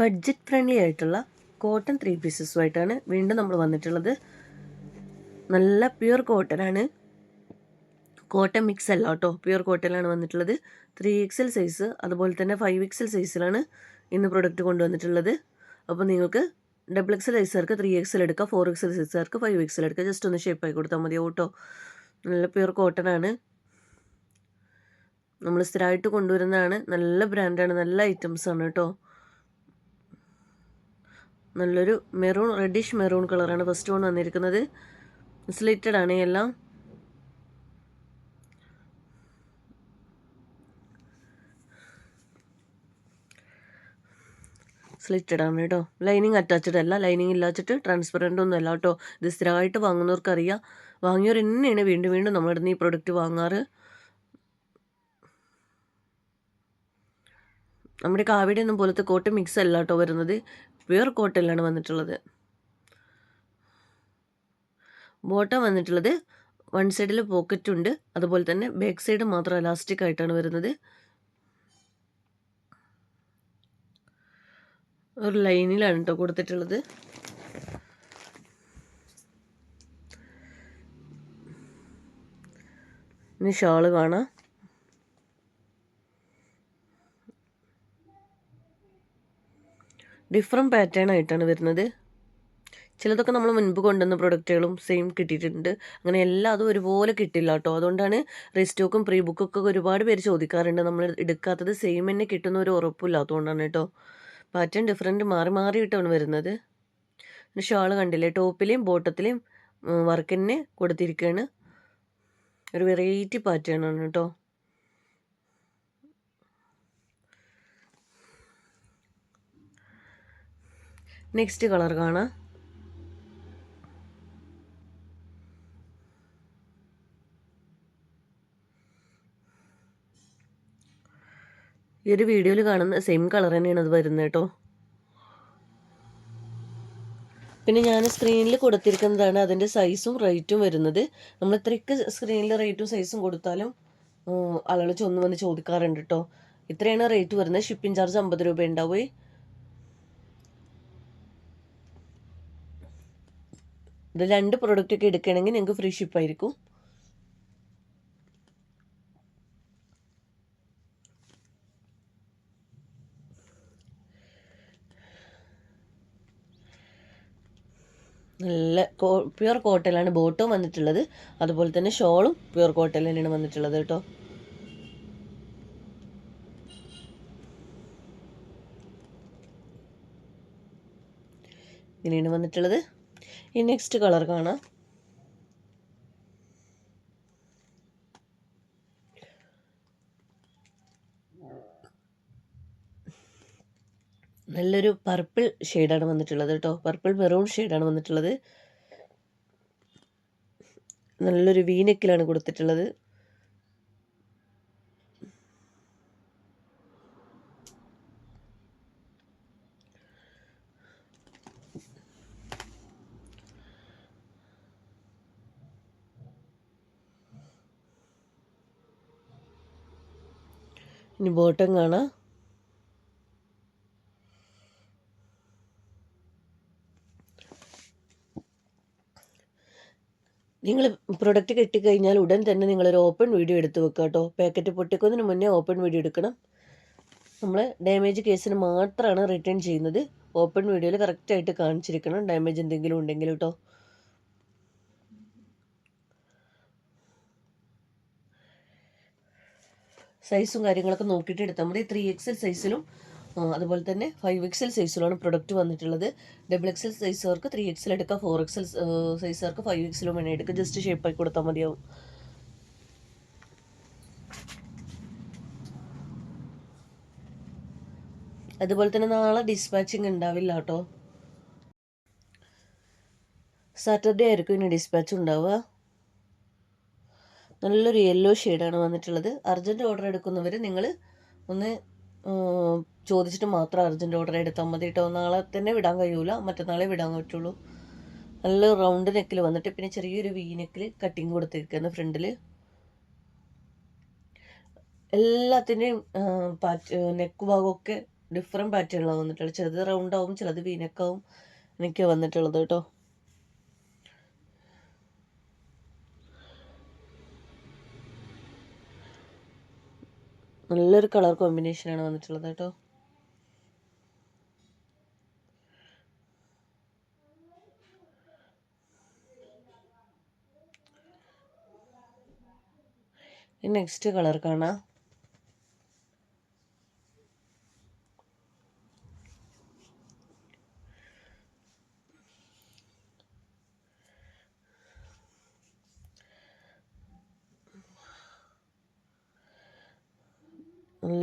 Budget friendly ആയിട്ടുള്ള cotton three പീസസുമായിട്ടാണ് വീണ്ടും നമ്മൾ വന്നിട്ടുള്ളത്. നല്ല പ്യുർ കോട്ടനാണ് കോട്ടൺ മിക്സ് അല്ല കേട്ടോ. പ്യുർ കോട്ടനിലാണ് വന്നിട്ടുള്ളത്. ത്രീ എക്സൽ സൈസ് അതുപോലെ തന്നെ ഫൈവ് എക്സൽ സൈസിലാണ് ഇന്ന് പ്രൊഡക്റ്റ് കൊണ്ടുവന്നിട്ടുള്ളത്. അപ്പോൾ നിങ്ങൾക്ക് ഡബിൾ എക്സൽ സൈസുകാർക്ക് ത്രീ എക്സൽ എടുക്കാം ഫോർ എക്സൽ സൈസുകാർക്ക് ഫൈവ് എക്സൽ എടുക്കാം. ജസ്റ്റ് ഒന്ന് ഷേപ്പ് ആയി കൊടുത്താൽ മതി. കേട്ടോ നല്ല പ്യുർ കോട്ടൺ ആണ്. നമ്മൾ സ്ഥിരമായിട്ട് കൊണ്ടുവരുന്നതാണ്. നല്ല ബ്രാൻഡാണ് നല്ല ഐറ്റംസ് ആണ് കേട്ടോ. നല്ലൊരു മെറൂൺ റെഡിഷ് മെറൂൺ കളറാണ് ഫസ്റ്റ് വൺ വന്നിരിക്കുന്നത്. സ്ലിറ്റഡ് ആണ് എല്ലാം. സ്ലിറ്റഡ് ആണ് കേട്ടോ. ലൈനിങ് അറ്റാച്ച്ഡ് അല്ല ലൈനിങ് ഇല്ലാച്ചിട്ട് ട്രാൻസ്പെറന്റ് ഒന്നും അല്ല കേട്ടോ. ഇത് സ്ഥിരമായിട്ട് വാങ്ങുന്നവർക്കറിയാം. വാങ്ങിയവർ തന്നെയാണ് വീണ്ടും വീണ്ടും നമ്മുടെ നിന്ന് ഈ പ്രൊഡക്റ്റ് വാങ്ങാറ്. നമ്മുടെ കാവിടെ ഒന്നും പോലത്തെ കോട്ട് മിക്സ് അല്ല കേട്ടോ വരുന്നത്. പ്യുർ കോട്ടനിലാണ് വന്നിട്ടുള്ളത്. ബോട്ടം വന്നിട്ടുള്ളത് വൺ സൈഡിൽ പോക്കറ്റ് ഉണ്ട്. അതുപോലെ തന്നെ ബാക്ക് സൈഡ് മാത്രം എലാസ്റ്റിക് ആയിട്ടാണ് വരുന്നത്. ഒരു ലൈനിലാണ് കേട്ടോ കൊടുത്തിട്ടുള്ളത്. ഇനി ഷാൾ കാണാം. ഡിഫറെന്റ് പാറ്റേൺ ആയിട്ടാണ് വരുന്നത്. ചിലതൊക്കെ നമ്മൾ മുൻപ് കൊണ്ടുവന്ന പ്രൊഡക്റ്റുകളും സെയിം കിട്ടിയിട്ടുണ്ട്. അങ്ങനെ എല്ലാം അതും ഒരുപോലെ കിട്ടില്ല കേട്ടോ അതുകൊണ്ടാണ് റീസ്റ്റോക്കും പ്രീ ഒക്കെ ഒരുപാട് പേര് ചോദിക്കാറുണ്ട്. നമ്മൾ എടുക്കാത്തത് സെയിം തന്നെ കിട്ടുന്ന ഒരു ഉറപ്പില്ലാത്തതുകൊണ്ടാണ് കേട്ടോ പാറ്റേൺ ഡിഫറെന്റ് മാറി മാറിയിട്ടാണ് വരുന്നത്. പിന്നെ ഷാൾ കണ്ടില്ലേ? ടോപ്പിലെയും ബോട്ടത്തിലെയും വർക്ക് തന്നെ കൊടുത്തിരിക്കുകയാണ് ഒരു വെറൈറ്റി പാറ്റേൺ ആണ് കേട്ടോ നെക്സ്റ്റ് കളർ കാണാം. ഈ ഒരു വീഡിയോയിൽ കാണുന്ന സെയിം കളർ തന്നെയാണ് അത് വരുന്നത് കേട്ടോ. പിന്നെ ഞാൻ സ്ക്രീനിൽ കൊടുത്തിരിക്കുന്നതാണ് അതിന്റെ സൈസും റേറ്റും വരുന്നത്. നമ്മൾ ഇത്രയ്ക്ക് സ്ക്രീനിൽ റേറ്റും സൈസും കൊടുത്താലും ആളുകൾ ചൊന്ന് വന്ന് ചോദിക്കാറുണ്ട് കേട്ടോ. ഇത്രയാണ് റേറ്റ് വരുന്നത്. ഷിപ്പിംഗ് ചാർജ് അമ്പത് രൂപ ഉണ്ടാവുമേ ഇത് രണ്ട് പ്രൊഡക്റ്റ് ഒക്കെ എടുക്കണമെങ്കിൽ നിങ്ങൾക്ക് ഫ്രീ ഷിപ്പ് ആയിരിക്കും. നല്ല കോ പ്യുർ കോട്ടലാണ് ബോട്ടും വന്നിട്ടുള്ളത്. അതുപോലെ തന്നെ ഷോളും പ്യുർ കോട്ടൽ തന്നെയാണ് വന്നിട്ടുള്ളത് കേട്ടോ. ഇങ്ങനെയാണ് വന്നിട്ടുള്ളത്. ഈ നെക്സ്റ്റ് കളർ കാണാം. നല്ലൊരു പർപ്പിൾ ഷെയ്ഡാണ് വന്നിട്ടുള്ളത് കേട്ടോ പർപ്പിൾ മെറൂൺ ഷെയ്ഡാണ് വന്നിട്ടുള്ളത്. നല്ലൊരു വീനക്കിലാണ് കൊടുത്തിട്ടുള്ളത്. ഇനി ബോട്ടം കാണാം. നിങ്ങൾ പ്രൊഡക്റ്റ് കിട്ടിക്കഴിഞ്ഞാൽ ഉടൻ തന്നെ നിങ്ങളൊരു ഓപ്പൺ വീഡിയോ എടുത്ത് വെക്കുക കേട്ടോ. പാക്കറ്റ് പൊട്ടിക്കുന്നതിന് മുന്നേ ഓപ്പൺ വീഡിയോ എടുക്കണം. നമ്മൾ ഡാമേജ് കേസിന് മാത്രമാണ് റിട്ടേൺ ചെയ്യുന്നത്. ഓപ്പൺ വീഡിയോയിൽ കറക്റ്റായിട്ട് കാണിച്ചിരിക്കണം. ഡാമേജ് എന്തെങ്കിലും ഉണ്ടെങ്കിൽ കേട്ടോ. സൈസും കാര്യങ്ങളൊക്കെ നോക്കിയിട്ട് എടുത്താൽ മതി. ത്രീ എക്സൽ സൈസിലും അതുപോലെ തന്നെ ഫൈവ് എക്സൽ സൈസിലാണ് പ്രൊഡക്റ്റ് വന്നിട്ടുള്ളത്. ഡബിൾ എക്സ് എക്സൽ സൈസുകാർക്ക് ത്രീ എക്സൽ എടുക്കാം. ഫോർ എക്സൽ സൈസുകാർക്ക് ഫൈവ് എക്സലും വേണേൽ എടുക്കാം. ജസ്റ്റ് ഷേപ്പായി കൊടുത്താൽ മതിയാവും. അതുപോലെ തന്നെ നാളെ ഡിസ്പാച്ചിങ് ഉണ്ടാവില്ല കേട്ടോ. സാറ്റർഡേ ആയിരിക്കും ഇനി ഡിസ്പാച്ച് ഉണ്ടാവുക. നല്ലൊരു യെല്ലോ ഷെയ്ഡാണ് വന്നിട്ടുള്ളത്. അർജന്റ് ഓർഡർ എടുക്കുന്നവർ നിങ്ങൾ ഒന്ന് ചോദിച്ചിട്ട് മാത്രം അർജന്റ് ഓർഡർ എടുത്താൽ മതി കേട്ടോ നാളെ തന്നെ വിടാൻ കഴിയൂല. മറ്റന്നാളെ വിടാൻ പറ്റുള്ളൂ. നല്ല റൗണ്ട് നെക്കിൽ വന്നിട്ട് പിന്നെ ചെറിയൊരു വി നെക്കിൽ കട്ടിങ് കൊടുത്തിരിക്കുന്നു ഫ്രണ്ടിൽ എല്ലാത്തിന്റെയും പാറ്റ് നെക്ക് ഭാഗമൊക്കെ ഡിഫറെന്റ് പാറ്റേണിലാണ് വന്നിട്ടുള്ളത്. ചിലത് റൗണ്ട് ആവും ചിലത് വീനക്കാവും എനിക്ക് വന്നിട്ടുള്ളത് കേട്ടോ നല്ലൊരു കളർ കോമ്പിനേഷനാണ് വന്നിട്ടുള്ളത് കേട്ടോ. നെക്സ്റ്റ് കളർ കാണാം.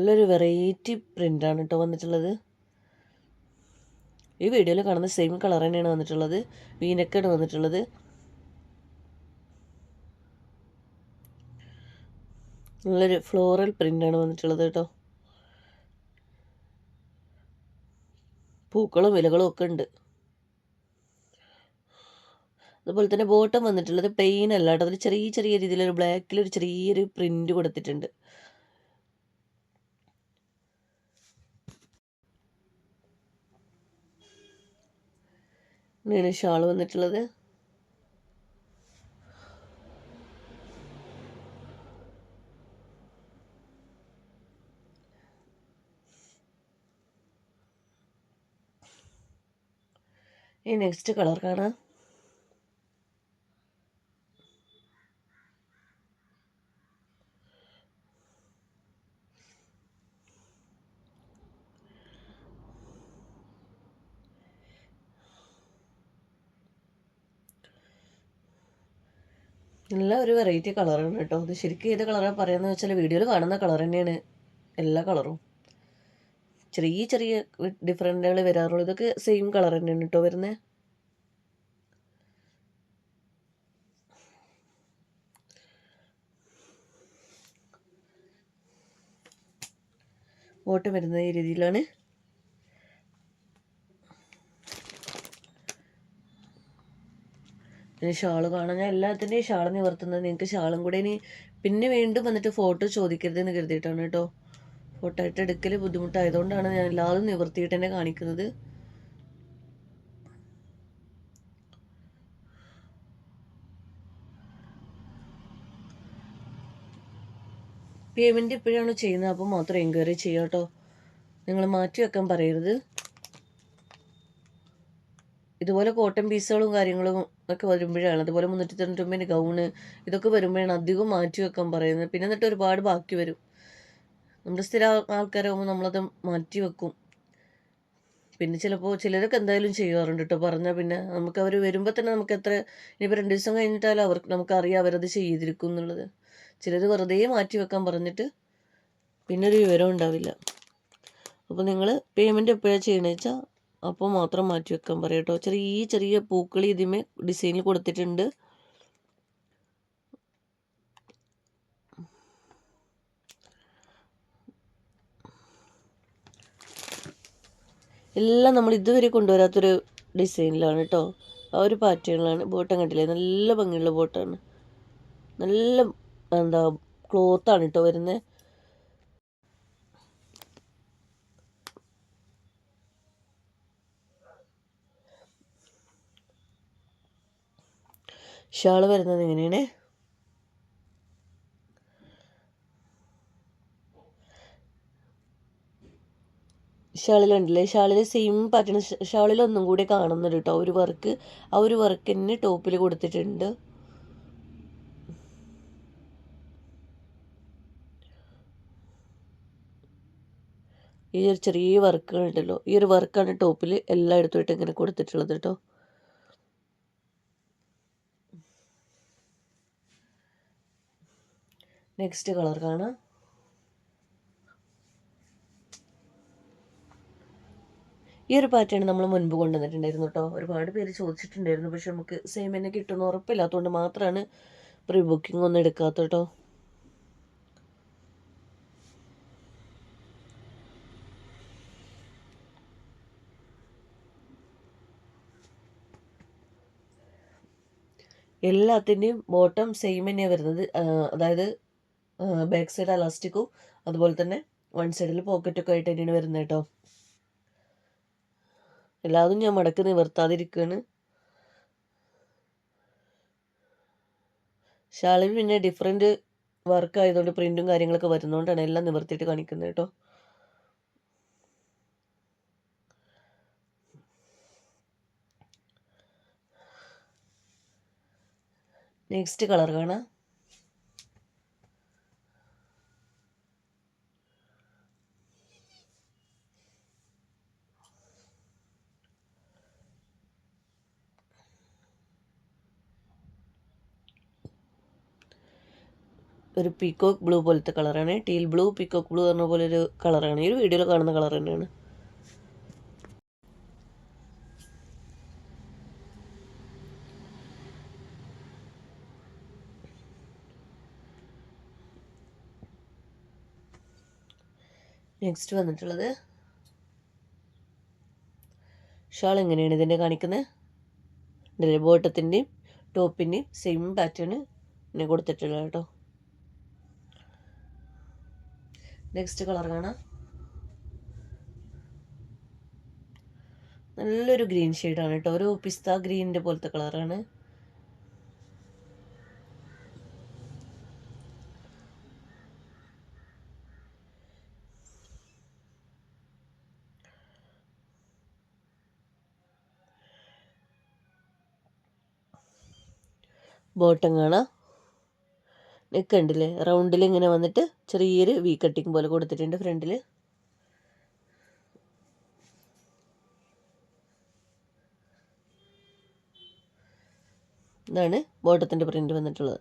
നല്ലൊരു വെറൈറ്റി പ്രിന്റാണ് കേട്ടോ വന്നിട്ടുള്ളത്. ഈ വീഡിയോയിൽ കാണുന്ന സെയിം കളർ തന്നെയാണ് വന്നിട്ടുള്ളത്. വീനക്കാണ് വന്നിട്ടുള്ളത്. നല്ലൊരു ഫ്ലോറൽ പ്രിന്റാണ് വന്നിട്ടുള്ളത് കേട്ടോ പൂക്കളും ഇലകളും ഒക്കെ ഉണ്ട്. അതുപോലെ തന്നെ ബോട്ടം വന്നിട്ടുള്ളത് പ്ലെയിൻ അല്ല കേട്ടോ അതിൽ ചെറിയ ചെറിയ രീതിയിലൊരു ബ്ലാക്കിൽ ഒരു ചെറിയൊരു പ്രിന്റ് കൊടുത്തിട്ടുണ്ട്. ഇങ്ങനെയാണ് ഷാൾ വന്നിട്ടുള്ളത്. ഈ നെക്സ്റ്റ് കളർ കാണാം. നല്ല ഒരു വെറൈറ്റി കളറാണ് കേട്ടോ. ഇത് ശരിക്കും ഏത് കളറാണ് പറയുന്നത് വെച്ചാൽ വീഡിയോയിൽ കാണുന്ന കളർ തന്നെയാണ്. എല്ലാ കളറും ചെറിയ ചെറിയ ഡിഫറെന്റുകൾ വരാറുള്ളൂ. ഇതൊക്കെ സെയിം കളർ തന്നെയാണ് കേട്ടോ വരുന്നത് ഓട്ടം വരുന്ന ഈ രീതിയിലാണ്. പിന്നെ ഷാൾ കാണാൻ ഞാൻ എല്ലാത്തിന്റെയും ഷാൾ നിവർത്തുന്നത് നിങ്ങൾക്ക് ഷാളും കൂടെ ഇനി പിന്നെ വീണ്ടും വന്നിട്ട് ഫോട്ടോ ചോദിക്കരുത് എന്ന് കരുതിയിട്ടാണ് കേട്ടോ. ഫോട്ടോ ആയിട്ട് എടുക്കൽ ബുദ്ധിമുട്ടായതുകൊണ്ടാണ് ഞാൻ എല്ലാതും നിവർത്തിയിട്ട് തന്നെ കാണിക്കുന്നത്. പേയ്മെന്റ് ഇപ്പോഴാണ് ചെയ്യുന്നത്. അപ്പോൾ മാത്രം എൻക്വയറി ചെയ്യാം കേട്ടോ. നിങ്ങൾ മാറ്റി വെക്കാൻ പറയരുത്. ഇതുപോലെ കോട്ടൺ പീസുകളും കാര്യങ്ങളും ഒക്കെ വരുമ്പോഴാണ്. അതുപോലെ മുന്നൂറ്റി തൊണ്ണൂറ്റൊമ്പതിന് ഗൗണ് ഇതൊക്കെ വരുമ്പോഴാണ് അധികം മാറ്റി വെക്കാൻ പറയുന്നത്. പിന്നെ എന്നിട്ട് ഒരുപാട് ബാക്കി വരും. നമ്മുടെ സ്ഥിര ആൾക്കാരാകുമ്പോൾ നമ്മളത് മാറ്റി വെക്കും. പിന്നെ ചിലപ്പോൾ ചിലരൊക്കെ എന്തായാലും ചെയ്യാറുണ്ട് കേട്ടോ പറഞ്ഞാൽ പിന്നെ നമുക്ക് അവർ വരുമ്പോൾ തന്നെ നമുക്ക് എത്ര ഇനിയിപ്പോൾ രണ്ട് ദിവസം കഴിഞ്ഞിട്ടാലും അവർക്ക് നമുക്കറിയാം അവരത് ചെയ്തിരിക്കും എന്നുള്ളത്. ചിലർ വെറുതെ മാറ്റി വെക്കാൻ പറഞ്ഞിട്ട് പിന്നെ ഒരു വിവരം ഉണ്ടാവില്ല. അപ്പോൾ നിങ്ങൾ പേയ്മെന്റ് എപ്പോഴാണ് ചെയ്യണമെന്ന് വെച്ചാൽ അപ്പോൾ മാത്രം മാറ്റി വെക്കാൻ പറയാം കേട്ടോ ചെറിയ ചെറിയ പൂക്കൾ ഇതിമേ ഡിസൈനിൽ കൊടുത്തിട്ടുണ്ട്. എല്ലാം നമ്മൾ ഇതുവരെ കൊണ്ടുവരാത്തൊരു ഡിസൈനിലാണ് കേട്ടോ ആ ഒരു പാറ്റേണിലാണ് ബോട്ടം കണ്ടില്ലേ? നല്ല ഭംഗിയുള്ള ബോട്ടാണ്. നല്ല എന്താ ക്ലോത്താണ് കേട്ടോ വരുന്നത് ഷാൾ വരുന്നത് എങ്ങനെയാണ്? ഷാളിലുണ്ടല്ലേ ഷാളിൽ സെയിം പാറ്റേൺ ഷാളിൽ ഒന്നും കൂടി കാണുന്നുണ്ട് കേട്ടോ ഒരു വർക്ക് ആ ഒരു വർക്ക് തന്നെ ടോപ്പിൽ കൊടുത്തിട്ടുണ്ട്. ഈ ഒരു ചെറിയ വർക്കുകൾ ഉണ്ടല്ലോ ഈ ഒരു വർക്കാണ് ടോപ്പിൽ എല്ലായിടത്തുമായിട്ട് ഇങ്ങനെ കൊടുത്തിട്ടുള്ളത് കേട്ടോ നെക്സ്റ്റ് കളർ കാണാം. ഈ ഒരു പാറ്റേൺ നമ്മൾ മുൻപ് കൊണ്ടുവന്നിട്ടുണ്ടായിരുന്നു കേട്ടോ ഒരുപാട് പേര് ചോദിച്ചിട്ടുണ്ടായിരുന്നു. പക്ഷെ നമുക്ക് സെയിം തന്നെ കിട്ടുമെന്ന് ഉറപ്പില്ലാത്തതുകൊണ്ട് മാത്രമാണ് പ്രീ ബുക്കിംഗ് ഒന്നും എടുക്കാത്ത കേട്ടോ എല്ലാത്തിന്റെയും ബോട്ടം സെയിം തന്നെയാണ് വരുന്നത്. അതായത് ബാക്ക് സൈഡ് അലാസ്റ്റിക്കും അതുപോലെ തന്നെ വൺ സൈഡിൽ പോക്കറ്റൊക്കെ ആയിട്ട് തന്നെയാണ് വരുന്നത് കേട്ടോ എല്ലാതും ഞാൻ മടക്ക് നിവർത്താതിരിക്കുകയാണ് ഷാളിൽ പിന്നെ ഡിഫറെന്റ് വർക്ക് ആയതുകൊണ്ട് പ്രിന്റും കാര്യങ്ങളൊക്കെ വരുന്നതുകൊണ്ടാണ് എല്ലാം നിവർത്തിയിട്ട് കാണിക്കുന്നത് കേട്ടോ നെക്സ്റ്റ് കളർ കാണാം. ഒരു പീക്കോക്ക് ബ്ലൂ പോലത്തെ കളറാണ്. ടീൽ ബ്ലൂ പീക്കോക്ക് ബ്ലൂ പറഞ്ഞ പോലെ ഒരു കളറാണ്. ഈ ഒരു വീഡിയോയിൽ കാണുന്ന കളർ തന്നെയാണ്. നെക്സ്റ്റ് വന്നിട്ടുള്ളത്. ഷാൾ എങ്ങനെയാണ് ഇതിന്റെ കാണിക്കുന്നത്? ബോട്ടത്തിന്റെയും ടോപ്പിന്റെയും സെയിം പാറ്റേൺ പിന്നെ കൊടുത്തിട്ടുള്ളത് കേട്ടോ. നെക്സ്റ്റ് കളർ കാണാം. നല്ലൊരു ഗ്രീൻ ഷെയ്ഡാണ് കേട്ടോ. ഒരു പിസ്ത ഗ്രീനിന്റെ പോലത്തെ കളറാണ് ബോട്ടം കാണാം. നെക്ക് ഉണ്ടല്ലേ റൗണ്ടിൽ ഇങ്ങനെ വന്നിട്ട് ചെറിയൊരു വി കട്ടിങ് പോലെ കൊടുത്തിട്ടുണ്ട് ഫ്രണ്ടിൽ ഇതാണ് ബോട്ടത്തിന്റെ പ്രിന്റ് വന്നിട്ടുള്ളത്.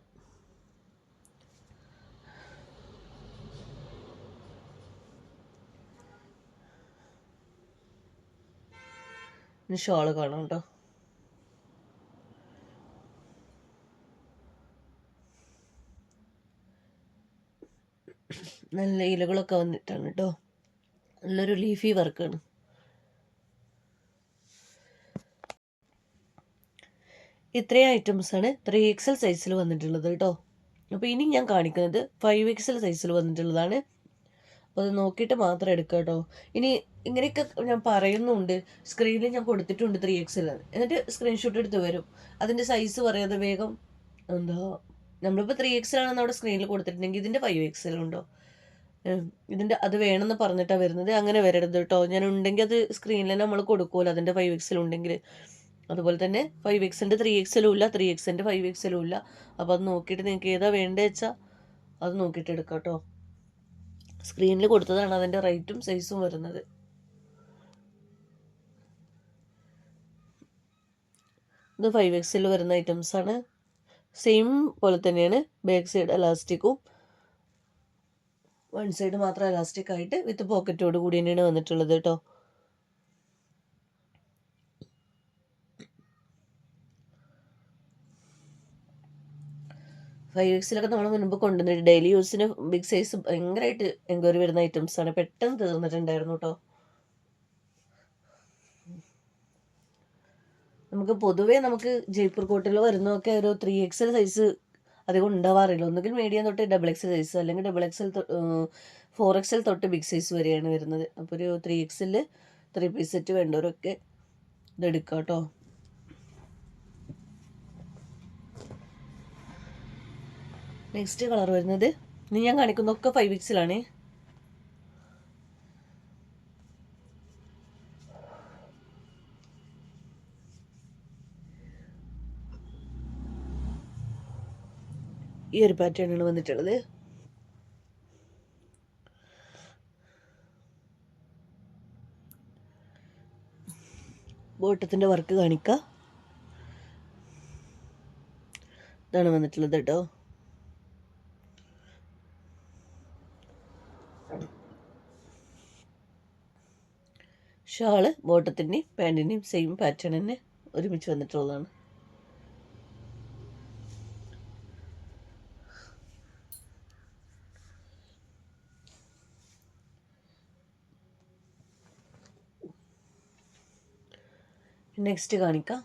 ഷോൾ കാണാം കേട്ടോ. നല്ല ഇലകളൊക്കെ വന്നിട്ടാണ് കേട്ടോ. നല്ലൊരു ലീഫി വർക്കാണ് ഇത്രയും ഐറ്റംസാണ് ത്രീ എക്സൽ സൈസിൽ വന്നിട്ടുള്ളത് കേട്ടോ. അപ്പോൾ ഇനി ഞാൻ കാണിക്കുന്നത് ഫൈവ് എക്സൽ സൈസിൽ വന്നിട്ടുള്ളതാണ്. അപ്പോൾ അത് നോക്കിയിട്ട് മാത്രം എടുക്കുക കേട്ടോ. ഇനി ഇങ്ങനെയൊക്കെ ഞാൻ പറയുന്നുണ്ട്. സ്ക്രീനിൽ ഞാൻ കൊടുത്തിട്ടുണ്ട് ത്രീ എക്സൽ എന്നിട്ട് സ്ക്രീൻഷോട്ട് എടുത്ത് വരും. അതിന്റെ സൈസ് പറയാതെ വേഗം എന്താ നമ്മളിപ്പോൾ ത്രീ എക്സൽ ആണെന്ന് അവിടെ സ്ക്രീനിൽ കൊടുത്തിട്ടുണ്ടെങ്കിൽ ഇതിന്റെ ഫൈവ് എക്സൽ ഉണ്ടോ? ഇതിന്റെ അത് വേണമെന്ന് പറഞ്ഞിട്ടാണ് വരുന്നത്. അങ്ങനെ വരരുത് കേട്ടോ ഞാൻ ഉണ്ടെങ്കിൽ അത് സ്ക്രീനിൽ നമ്മൾ കൊടുക്കുമല്ലോ അതിന്റെ ഫൈവ് എക്സൽ ഉണ്ടെങ്കിൽ അതുപോലെ തന്നെ ഫൈവ് എക്സിന്റെ ത്രീ എക്സലും ഇല്ല. ത്രീ എക്സിന്റെ ഫൈവ് എക്സലും ഇല്ല. അപ്പോൾ അത് നോക്കിയിട്ട് നിങ്ങൾക്ക് ഏതാ വേണ്ടത് വെച്ചാൽ അത് നോക്കിയിട്ട് എടുക്കാം കേട്ടോ സ്ക്രീനിൽ കൊടുത്തതാണ് അതിന്റെ റേറ്റും സൈസും വരുന്നത്. ഇത് ഫൈവ് എക്സിൽ വരുന്ന ഐറ്റംസാണ് സെയിം പോലെ തന്നെയാണ് ബാക്ക് സൈഡ് എലാസ്റ്റിക്കും വൺ സൈഡ് മാത്രം എലാസ്റ്റിക് ആയിട്ട് വിത്ത് പോക്കറ്റോട് കൂടി തന്നെയാണ് വന്നിട്ടുള്ളത് കേട്ടോ. ഫൈവ് എക്സിലൊക്കെ നമ്മൾ മുൻപ് കൊണ്ടുവന്നിട്ട് ഡെയിലി യൂസിന് ബിഗ് സൈസ് ഭയങ്കരമായിട്ട് എൻക്വയറി വരുന്ന ഐറ്റംസ് ആണ്. പെട്ടെന്ന് തീർന്നിട്ടുണ്ടായിരുന്നു കേട്ടോ. നമുക്ക് പൊതുവേ നമുക്ക് ജയ്പൂർ കോട്ടിൽ വരുന്നതൊക്കെ ഒരു ത്രീ എക്സൽ സൈസ് അധികം ഉണ്ടാവാറില്ല ഒന്നുകിൽ മീഡിയം തൊട്ട് ഡബിൾ എക്സ് സൈസ് അല്ലെങ്കിൽ ഡബിൾ എക്സൽ ഫോർ എക്സൽ തൊട്ട് ബിഗ് സൈസ് വരെയാണ് വരുന്നത്. അപ്പോൾ ഒരു ത്രീ എക്സിൽ ത്രീ പീസ് സെറ്റ് വേണ്ടവരൊക്കെ ഇതെടുക്കാം കേട്ടോ നെക്സ്റ്റ് കളർ വരുന്നത് ഇനി ഞാൻ കാണിക്കുന്നതൊക്കെ ഫൈവ് എക്സിലാണ് ഈ ഒരു പാറ്റേണാണ് വന്നിട്ടുള്ളത്. ബോട്ടത്തിന്റെ വർക്ക് കാണിക്കുക ഇതാണ് വന്നിട്ടുള്ളത് കേട്ടോ. ഷാൾ ബോട്ടത്തിന്റെയും പാന്റിന്റെയും സെയിം പാറ്റേൺ തന്നെ ഒരുമിച്ച് വന്നിട്ടുള്ളതാണ്. നെക്സ്റ്റ് കാണിക്കാം.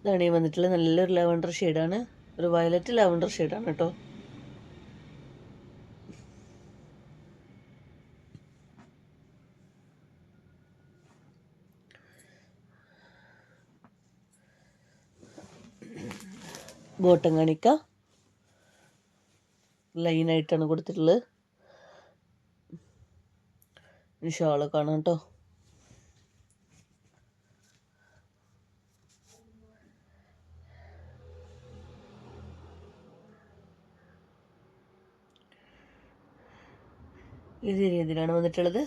ഇതാണ് ഈ വന്നിട്ടുള്ള നല്ലൊരു ലെവൻഡർ ഷെയ്ഡാണ് ഒരു വയലറ്റ് ലാവണ്ടർ ഷെയ്ഡാണ് കേട്ടോ. ബോട്ടം കാണിക്കാം. ലൈനായിട്ടാണ് കൊടുത്തിട്ടുള്ളത്. ഷാൾ കാണാം കേട്ടോ ഇത് രീതിയിലാണ് വന്നിട്ടുള്ളത്?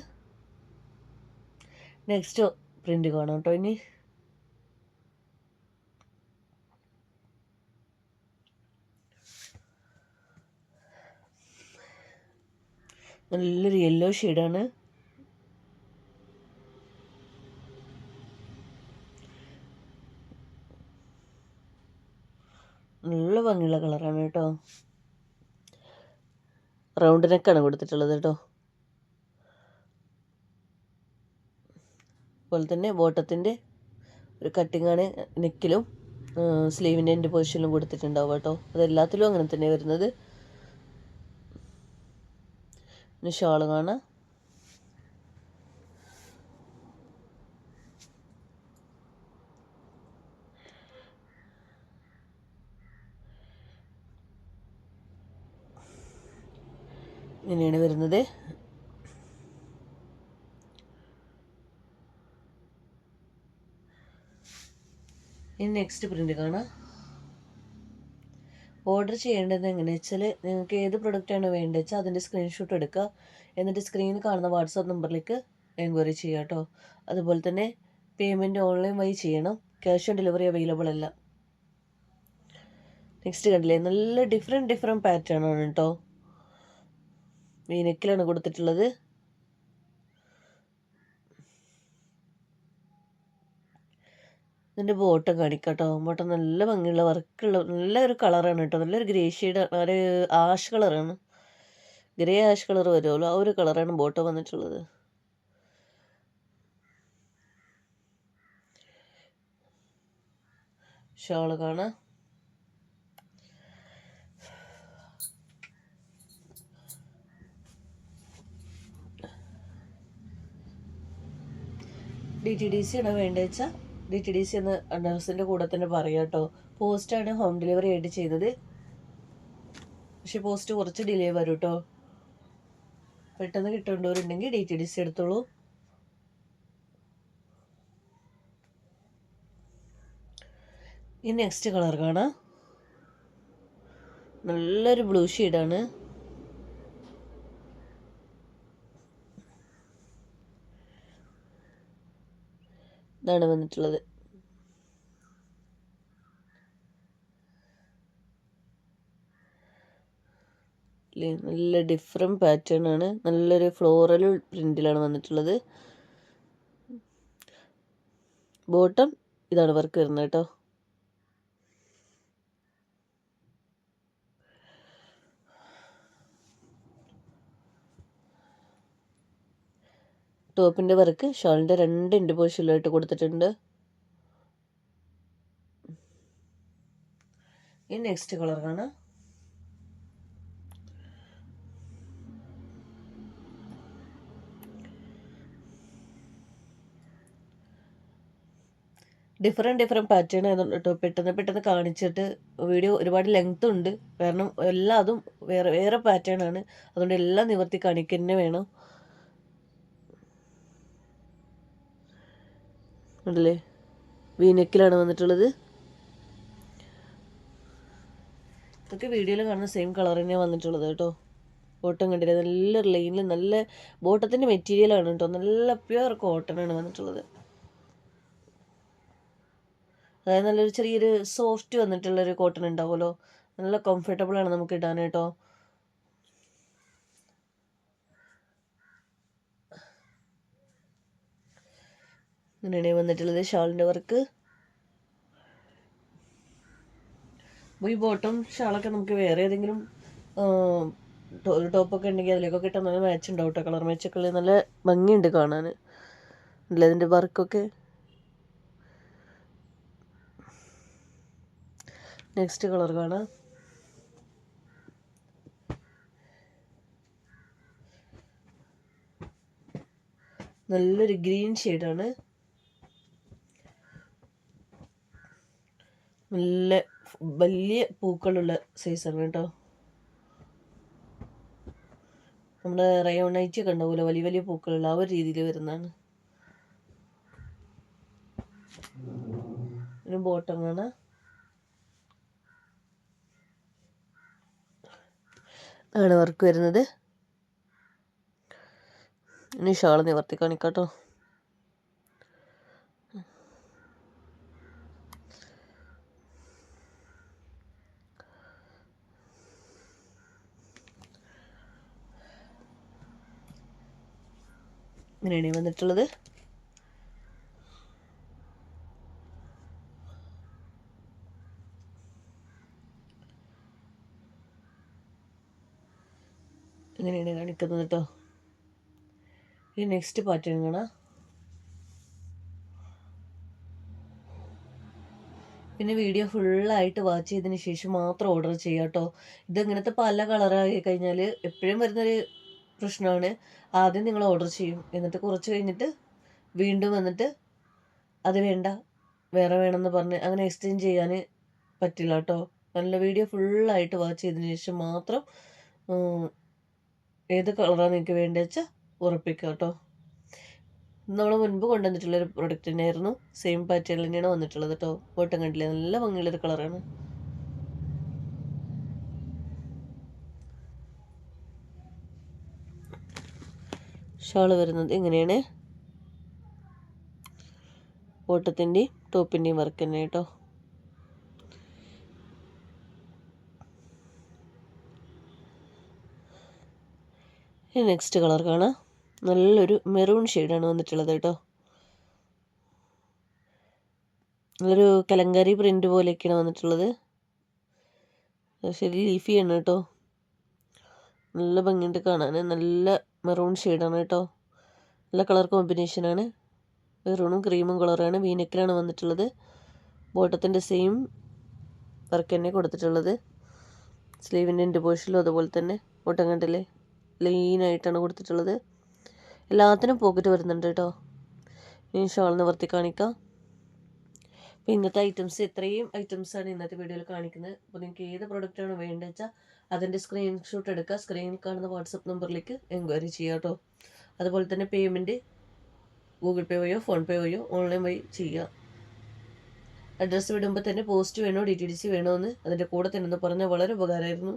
നെക്സ്റ്റ് പ്രിന്റ് കാണാം കേട്ടോ ഇനി. നല്ലൊരു യെല്ലോ ഷെയ്ഡാണ് നല്ല ഭംഗിയുള്ള കളറാണ് കേട്ടോ. റൗണ്ട് നെക്കാണ് കൊടുത്തിട്ടുള്ളത് കേട്ടോ. അതുപോലെ തന്നെ ബോട്ടത്തിന്റെ ഒരു കട്ടിങ്ങാണ് നെക്കിലും സ്ലീവിന്റെ എന്റെ പൊസിഷനിലും കൊടുത്തിട്ടുണ്ടാവും കേട്ടോ. അതെല്ലാത്തിലും അങ്ങനെ തന്നെ വരുന്നത്. പിന്നെ ഷാൾ കാണാം. ഇങ്ങനെയാണ് വരുന്നത്. ഇനി നെക്സ്റ്റ് പ്രിന്റ് കാണാം. ഓർഡർ ചെയ്യേണ്ടത് എങ്ങനെയാണെന്ന് വെച്ചാൽ നിങ്ങൾക്ക് ഏത് പ്രൊഡക്റ്റാണ് വേണ്ടത് വെച്ചാൽ അതിന്റെ സ്ക്രീൻഷോട്ട് എടുക്കുക. എന്നിട്ട് സ്ക്രീനിൽ കാണുന്ന വാട്സാപ്പ് നമ്പറിലേക്ക് എൻക്വയറി ചെയ്യുക കേട്ടോ അതുപോലെ തന്നെ പേയ്മെന്റ് ഓൺലൈൻ വഴി ചെയ്യണം. ക്യാഷ് ഓൺ ഡെലിവറി അവൈലബിൾ അല്ല. നെക്സ്റ്റ് കണ്ടില്ലേ? നല്ല ഡിഫറെന്റ് ഡിഫറെന്റ് പാറ്റേൺ ആണ് കേട്ടോ ഈ നെക്കിലാണ് കൊടുത്തിട്ടുള്ളത്. ഇതിന്റെ ബോട്ടം കാണിക്കാം കേട്ടോ ബോട്ടം നല്ല ഭംഗിയുള്ള വർക്കുള്ള നല്ലൊരു കളറാണ് കേട്ടോ. നല്ലൊരു ഗ്രേ ഷെയ്ഡ് ഒരു ആഷ് കളറാണ് ഗ്രേ ആഷ് കളർ വരുമല്ലോ. ആ ഒരു കളറാണ് ബോട്ടം വന്നിട്ടുള്ളത്. ഷോൾ കാണാം. ഡി ടി ഡി സി ആണ് വേണ്ടത് വെച്ചാൽ ഡി എന്ന് അഡ്രസ്സിന്റെ കൂടെ തന്നെ പറയാം കേട്ടോ. പോസ്റ്റാണ് ഹോം ഡെലിവറി ആയിട്ട് ചെയ്തത്. പക്ഷെ പോസ്റ്റ് കുറച്ച് ഡിലേ വരും കേട്ടോ. പെട്ടെന്ന് കിട്ടേണ്ടവരുണ്ടെങ്കിൽ ഡി ടി ഡി സി എടുത്തോളൂ. ഈ നെക്സ്റ്റ് കളർ കാണാം. നല്ലൊരു ബ്ലൂ ഷെയ്ഡാണ് ഇതാണ് വന്നിട്ടുള്ളത്. നല്ല ഡിഫറെന്റ് പാറ്റേൺ ആണ്. നല്ലൊരു ഫ്ലോറൽ പ്രിന്റിലാണ് വന്നിട്ടുള്ളത്. ബോട്ടം ഇതാണ് വർക്ക് വരുന്നത് കേട്ടോ ടോപ്പിന്റെ വർക്ക്. ഷോളിന്റെ രണ്ട് ഇൻഡ് പോഷനിലായിട്ട് കൊടുത്തിട്ടുണ്ട്. ഈ നെക്സ്റ്റ് കളർ കാണാം. ഡിഫറെന്റ് ഡിഫറെന്റ് പാറ്റേൺ ആയതുകൊണ്ട് കേട്ടോ പെട്ടെന്ന് പെട്ടെന്ന് കാണിച്ചിട്ട് വീഡിയോ ഒരുപാട് ലെങ്ത് ഉണ്ട്. കാരണം എല്ലാതും വേറെ വേറെ പാറ്റേൺ ആണ്. അതുകൊണ്ട് എല്ലാം നിവർത്തി കാണിക്കുക തന്നെ വേണം. ഉണ്ടല്ലേ? വീനെക്കിലാണ് വന്നിട്ടുള്ളത്. ഇതൊക്കെ വീഡിയോയിൽ കാണുന്ന സെയിം കളർ തന്നെയാണ് വന്നിട്ടുള്ളത് കേട്ടോ. ബോട്ടം കണ്ടില്ല? നല്ല ലൈനിൽ നല്ല ബോട്ടത്തിന്റെ മെറ്റീരിയലാണ് കേട്ടോ. നല്ല പ്യുവർ കോട്ടൺ ആണ് വന്നിട്ടുള്ളത്. അതായത് നല്ലൊരു ചെറിയൊരു സോഫ്റ്റ് വന്നിട്ടുള്ളൊരു കോട്ടൺ ഉണ്ടാവുമല്ലോ. നല്ല കംഫർട്ടബിൾ ആണ് നമുക്ക് ഇടാൻ കേട്ടോ. ഇങ്ങനെയാണ് വന്നിട്ടുള്ളത് ഷാളിന്റെ വർക്ക്. അപ്പോൾ ഈ ബോട്ടം ഷാളൊക്കെ നമുക്ക് വേറെ ഏതെങ്കിലും ഒരു ടോപ്പൊക്കെ ഉണ്ടെങ്കിൽ അതിലേക്കൊക്കെ ഇട്ടാൽ നല്ല മാച്ച് ഉണ്ടാവും കേട്ടോ കളർ മാച്ചൊക്കെ നല്ല ഭംഗിയുണ്ട് കാണാൻ. അല്ലേ അതിന്റെ വർക്കൊക്കെ? നെക്സ്റ്റ് കളർ കാണാം. നല്ലൊരു ഗ്രീൻ ഷെയ്ഡാണ് നല്ല വലിയ പൂക്കളുള്ള സൈസാണ് കേട്ടോ നമ്മുടെ റയോൺ കണ്ട പോലെ വലിയ വലിയ പൂക്കളുള്ള ആ ഒരു രീതിയിൽ വരുന്നതാണ്. ഒരു ബോട്ടം കാണാം ആണ് വർക്ക് വരുന്നത്. ഇനി ഷാൾ നിവർത്തി കാണിക്കാട്ടോ. ഇങ്ങനെയാണ് വന്നിട്ടുള്ളത്. ഇങ്ങനെയാണ് കാണിക്കുന്നത് കേട്ടോ ഈ നെക്സ്റ്റ് പാറ്റേൺ കാണാം. പിന്നെ വീഡിയോ ഫുള്ളായിട്ട് വാച്ച് ചെയ്തതിന് ശേഷം മാത്രം ഓർഡർ ചെയ്യാം കേട്ടോ ഇതിങ്ങനത്തെ പല കളറായി കഴിഞ്ഞാൽ എപ്പോഴും വരുന്നൊരു പ്രശ്നമാണ് ആദ്യം നിങ്ങൾ ഓർഡർ ചെയ്യും. എന്നിട്ട് കുറച്ച് കഴിഞ്ഞിട്ട് വീണ്ടും വന്നിട്ട് അത് വേണ്ട വേറെ വേണമെന്ന് പറഞ്ഞ് അങ്ങനെ എക്സ്ചേഞ്ച് ചെയ്യാൻ പറ്റില്ല കേട്ടോ നല്ല വീഡിയോ ഫുള്ളായിട്ട് വാച്ച് ചെയ്തതിന് ശേഷം മാത്രം ഏത് കളറാണ് നിങ്ങൾക്ക് വേണ്ടത് വെച്ചാൽ ഉറപ്പിക്കുക കേട്ടോ നമ്മൾ മുൻപ് കൊണ്ടുവന്നിട്ടുള്ളൊരു പ്രൊഡക്റ്റ് തന്നെയായിരുന്നു. സെയിം പാറ്റേൺ തന്നെയാണ് വന്നിട്ടുള്ളത് കേട്ടോ ഓട്ടം കണ്ടില്ലേ? നല്ല ഭംഗിയുള്ളൊരു കളറാണ് ഷാൾ വരുന്നത് ഇങ്ങനെയാണ് ബോട്ടത്തിന്റെയും ടോപ്പിന്റെയും വർക്ക് തന്നെ കേട്ടോ നെക്സ്റ്റ് കളർ കാണാം. നല്ലൊരു മെറൂൺ ഷെയ്ഡാണ് വന്നിട്ടുള്ളത് കേട്ടോ നല്ലൊരു കലങ്കാരി പ്രിന്റ് പോലെയൊക്കെയാണ് വന്നിട്ടുള്ളത്. ശരി ലീഫിയാണ് കേട്ടോ നല്ല ഭംഗിയുണ്ട് കാണാൻ നല്ല മെറൂൺ ഷെയ്ഡാണ് കേട്ടോ. നല്ല കളർ കോമ്പിനേഷനാണ് മെറൂണും ക്രീമും കളറാണ് വീനക്കിലാണ് വന്നിട്ടുള്ളത്. ബോട്ടത്തിന്റെ സെയിം വർക്ക് തന്നെ കൊടുത്തിട്ടുള്ളത്. സ്ലീവിന്റെ എന്റെ പോഷനിലും അതുപോലെ തന്നെ. ബോട്ടം കണ്ടില്ലേ? ലൈനായിട്ടാണ് കൊടുത്തിട്ടുള്ളത്. എല്ലാത്തിനും പോക്കറ്റ് വരുന്നുണ്ട് കേട്ടോ. ഇനി ഷോൾ നിവർത്തി കാണിക്കാം. അപ്പോൾ ഇന്നത്തെ ഐറ്റംസ് ഇത്രയും ഐറ്റംസാണ് ഇന്നത്തെ വീഡിയോയിൽ കാണിക്കുന്നത്. അപ്പോൾ നിങ്ങൾക്ക് ഏത് പ്രോഡക്റ്റാണ് വേണ്ടത് വെച്ചാൽ അതിന്റെ സ്ക്രീൻഷോട്ട് എടുക്കുക സ്ക്രീനിൽ കാണുന്ന വാട്സപ്പ് നമ്പറിലേക്ക് എൻക്വയറി ചെയ്യുക കേട്ടോ അതുപോലെ തന്നെ പേയ്മെന്റ് ഗൂഗിൾ പേ വഴിയോ ഫോൺ പേ വഴിയോ ഓൺലൈൻ വഴി ചെയ്യുക. അഡ്രസ്സ് വിടുമ്പോൾ തന്നെ പോസ്റ്റ് വേണോ ഡി ടി ഡി സി എന്ന് അതിന്റെ കൂടെ തന്നെ ഒന്ന് പറഞ്ഞാൽ വളരെ ഉപകാരമായിരുന്നു.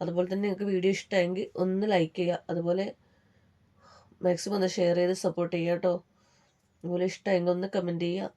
അതുപോലെ തന്നെ നിങ്ങൾക്ക് വീഡിയോ ഇഷ്ടമായെങ്കിൽ ഒന്ന് ലൈക്ക് ചെയ്യുക. അതുപോലെ മാക്സിമം ഒന്ന് ഷെയർ ചെയ്ത് സപ്പോർട്ട് ചെയ്യുക കേട്ടോ അതുപോലെ ഇഷ്ടമായെങ്കിൽ ഒന്ന് കമന്റ് ചെയ്യുക.